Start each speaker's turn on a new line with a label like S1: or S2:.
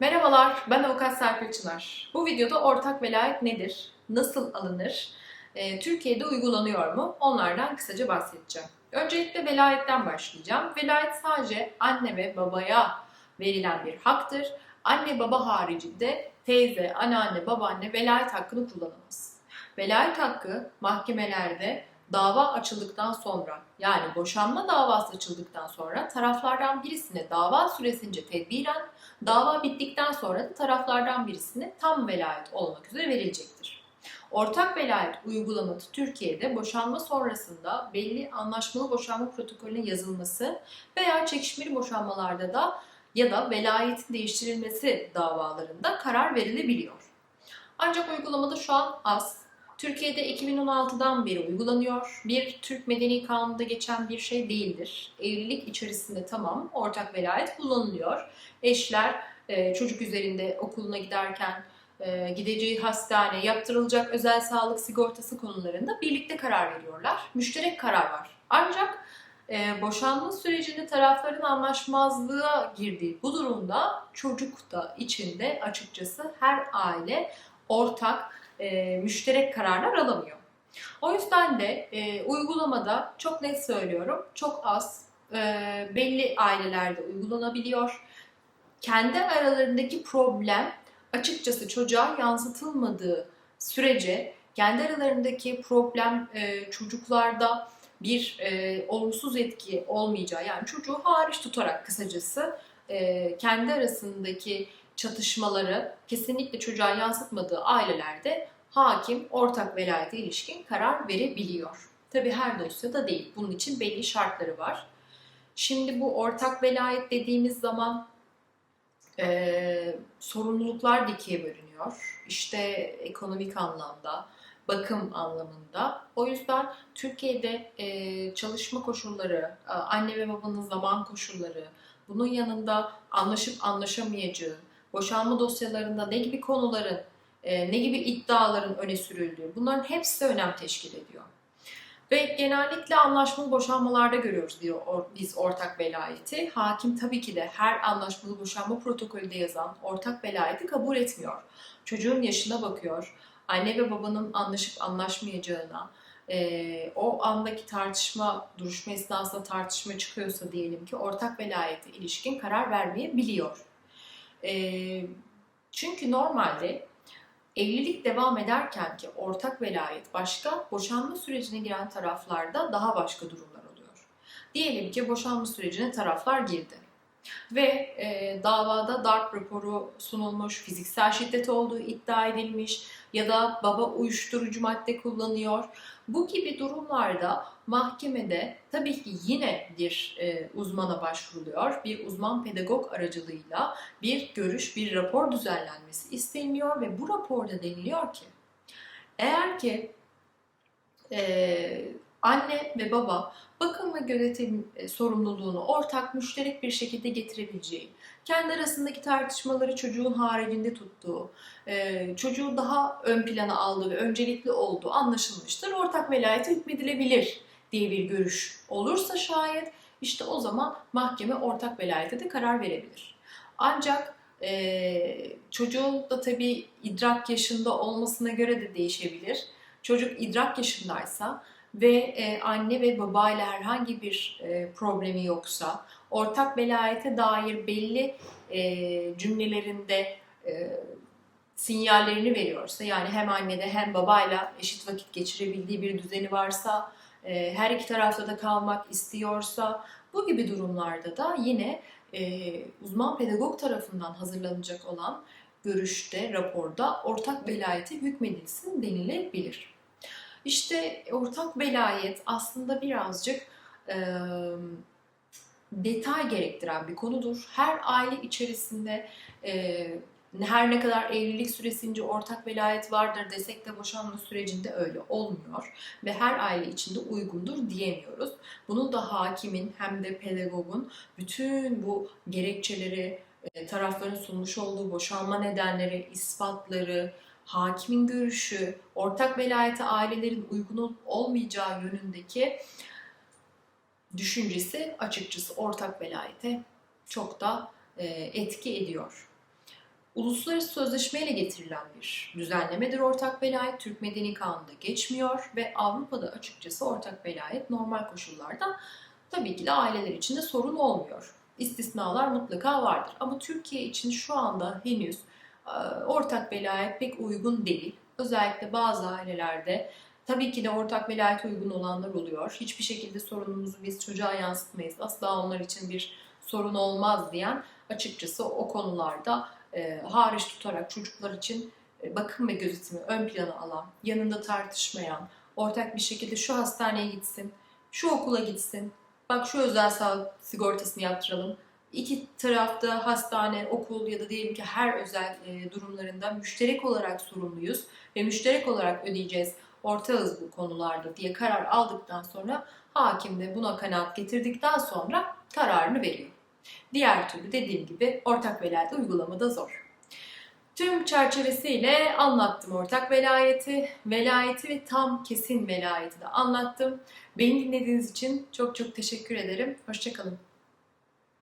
S1: Merhabalar, ben Avukat Serpil Çınar. Bu videoda ortak velayet nedir? Nasıl alınır? Ee, Türkiye'de uygulanıyor mu? Onlardan kısaca bahsedeceğim. Öncelikle velayetten başlayacağım. Velayet sadece anne ve babaya verilen bir haktır. Anne baba haricinde teyze, anneanne, babaanne velayet hakkını kullanamaz. Velayet hakkı mahkemelerde dava açıldıktan sonra yani boşanma davası açıldıktan sonra taraflardan birisine dava süresince tedbiren Dava bittikten sonra da taraflardan birisine tam velayet olmak üzere verilecektir. Ortak velayet uygulaması Türkiye'de boşanma sonrasında belli anlaşmalı boşanma protokolüne yazılması veya çekişmeli boşanmalarda da ya da velayetin değiştirilmesi davalarında karar verilebiliyor. Ancak uygulamada şu an az. Türkiye'de 2016'dan beri uygulanıyor. Bir Türk Medeni Kanunu'nda geçen bir şey değildir. Evlilik içerisinde tamam ortak velayet kullanılıyor. Eşler e, çocuk üzerinde okuluna giderken e, gideceği hastane, yaptırılacak özel sağlık sigortası konularında birlikte karar veriyorlar. Müşterek karar var. Ancak e, boşanma sürecinde tarafların anlaşmazlığa girdiği bu durumda çocuk da içinde açıkçası her aile ortak e, müşterek kararlar alamıyor. O yüzden de e, uygulamada çok net söylüyorum çok az e, belli ailelerde uygulanabiliyor. Kendi aralarındaki problem açıkçası çocuğa yansıtılmadığı sürece kendi aralarındaki problem e, çocuklarda bir e, olumsuz etki olmayacağı yani çocuğu hariç tutarak kısacası e, kendi arasındaki çatışmaları kesinlikle çocuğa yansıtmadığı ailelerde hakim ortak velayete ilişkin karar verebiliyor. Tabi her dosyada değil. Bunun için belli şartları var. Şimdi bu ortak velayet dediğimiz zaman e, sorumluluklar da ikiye bölünüyor. İşte ekonomik anlamda, bakım anlamında. O yüzden Türkiye'de e, çalışma koşulları, e, anne ve babanın zaman koşulları, bunun yanında anlaşıp anlaşamayacağı, boşanma dosyalarında ne gibi konuların, e, ne gibi iddiaların öne sürüldüğü bunların hepsi önem teşkil ediyor. Ve genellikle anlaşmalı boşanmalarda görüyoruz diyor biz ortak velayeti. Hakim tabii ki de her anlaşmalı boşanma protokolünde yazan ortak velayeti kabul etmiyor. Çocuğun yaşına bakıyor. Anne ve babanın anlaşıp anlaşmayacağına, e, o andaki tartışma, duruşma esnasında tartışma çıkıyorsa diyelim ki ortak velayete ilişkin karar vermeyebiliyor. E, çünkü normalde evlilik devam ederken ki ortak velayet başka, boşanma sürecine giren taraflarda daha başka durumlar oluyor. Diyelim ki boşanma sürecine taraflar girdi ve e, davada darp raporu sunulmuş, fiziksel şiddet olduğu iddia edilmiş ya da baba uyuşturucu madde kullanıyor. Bu gibi durumlarda mahkemede tabii ki yine bir e, uzmana başvuruluyor. Bir uzman pedagog aracılığıyla bir görüş, bir rapor düzenlenmesi isteniyor ve bu raporda deniliyor ki eğer ki e, anne ve baba bakım ve gözetim e, sorumluluğunu ortak müşterek bir şekilde getirebileceği, kendi arasındaki tartışmaları çocuğun haricinde tuttuğu, e, çocuğu daha ön plana aldığı ve öncelikli olduğu anlaşılmıştır. Ortak velayete hükmedilebilir diye bir görüş olursa şayet işte o zaman mahkeme ortak velayete de karar verebilir. Ancak e, çocuğun da tabii idrak yaşında olmasına göre de değişebilir. Çocuk idrak yaşındaysa ve e, anne ve babayla herhangi bir problemi yoksa, ortak velayete dair belli e, cümlelerinde e, sinyallerini veriyorsa, yani hem annede hem babayla eşit vakit geçirebildiği bir düzeni varsa, e, her iki tarafta da kalmak istiyorsa, bu gibi durumlarda da yine e, uzman pedagog tarafından hazırlanacak olan görüşte, raporda ortak velayete hükmedilsin denilebilir. İşte ortak velayet aslında birazcık e, detay gerektiren bir konudur. Her aile içerisinde e, her ne kadar evlilik süresince ortak velayet vardır desek de boşanma sürecinde öyle olmuyor ve her aile içinde uygundur diyemiyoruz. Bunun da hakimin hem de pedagogun bütün bu gerekçeleri, tarafların sunmuş olduğu boşanma nedenleri, ispatları, hakimin görüşü, ortak velayete ailelerin uygun olmayacağı yönündeki düşüncesi açıkçası ortak velayete çok da e, etki ediyor. Uluslararası sözleşmeyle getirilen bir düzenlemedir ortak velayet. Türk Medeni Kanunu'nda geçmiyor ve Avrupa'da açıkçası ortak velayet normal koşullarda tabii ki de aileler için de sorun olmuyor. İstisnalar mutlaka vardır. Ama Türkiye için şu anda henüz e, ortak velayet pek uygun değil. Özellikle bazı ailelerde tabii ki de ortak velayet uygun olanlar oluyor. Hiçbir şekilde sorunumuzu biz çocuğa yansıtmayız. Asla onlar için bir sorun olmaz diyen açıkçası o konularda e, hariç tutarak çocuklar için e, bakım ve gözetimi ön plana alan, yanında tartışmayan, ortak bir şekilde şu hastaneye gitsin, şu okula gitsin, bak şu özel sağlık sigortasını yaptıralım. İki tarafta hastane, okul ya da diyelim ki her özel e, durumlarında müşterek olarak sorumluyuz ve müşterek olarak ödeyeceğiz, ortağız bu konularda diye karar aldıktan sonra hakim de buna kanaat getirdikten sonra kararını veriyor. Diğer türlü dediğim gibi ortak velayet uygulamada zor. Tüm çerçevesiyle anlattım ortak velayeti, velayeti ve tam kesin velayeti de anlattım. Beni dinlediğiniz için çok çok teşekkür ederim. Hoşçakalın.